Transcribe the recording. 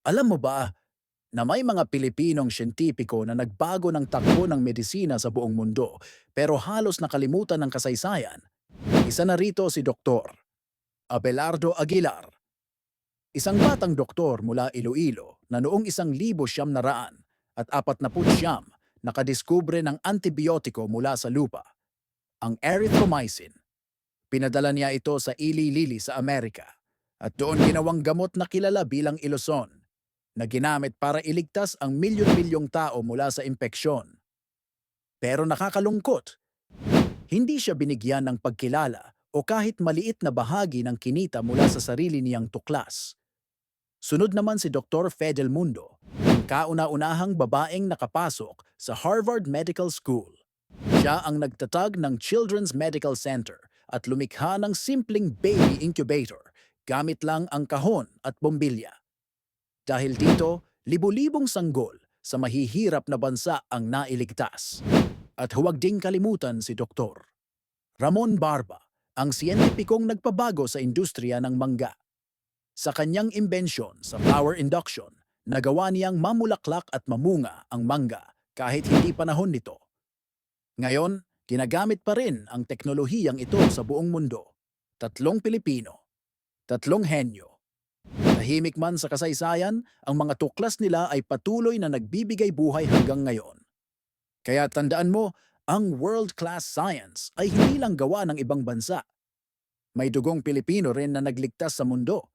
Alam mo ba na may mga Pilipinong siyentipiko na nagbago ng takbo ng medisina sa buong mundo pero halos nakalimutan ng kasaysayan? Isa na rito si Dr. Abelardo Aguilar, isang batang doktor mula Iloilo na noong isang libo siyam na raan at apat na siyam nakadiskubre ng antibiotiko mula sa lupa, ang erythromycin. Pinadala niya ito sa Ili Lili sa Amerika at doon ginawang gamot na kilala bilang Iloson na ginamit para iligtas ang milyon-milyong tao mula sa impeksyon. Pero nakakalungkot, hindi siya binigyan ng pagkilala o kahit maliit na bahagi ng kinita mula sa sarili niyang tuklas. Sunod naman si Dr. Fedel Mundo, ang kauna-unahang babaeng nakapasok sa Harvard Medical School. Siya ang nagtatag ng Children's Medical Center at lumikha ng simpleng baby incubator gamit lang ang kahon at bombilya. Dahil dito, libu-libong sanggol sa mahihirap na bansa ang nailigtas. At huwag ding kalimutan si Dr. Ramon Barba, ang siyentipikong nagpabago sa industriya ng mangga. Sa kanyang imbensyon sa power induction, nagawa niyang mamulaklak at mamunga ang mangga kahit hindi panahon nito. Ngayon, ginagamit pa rin ang teknolohiyang ito sa buong mundo. Tatlong Pilipino, tatlong henyo, Tahimik man sa kasaysayan, ang mga tuklas nila ay patuloy na nagbibigay buhay hanggang ngayon. Kaya tandaan mo, ang world-class science ay hindi lang gawa ng ibang bansa. May dugong Pilipino rin na nagligtas sa mundo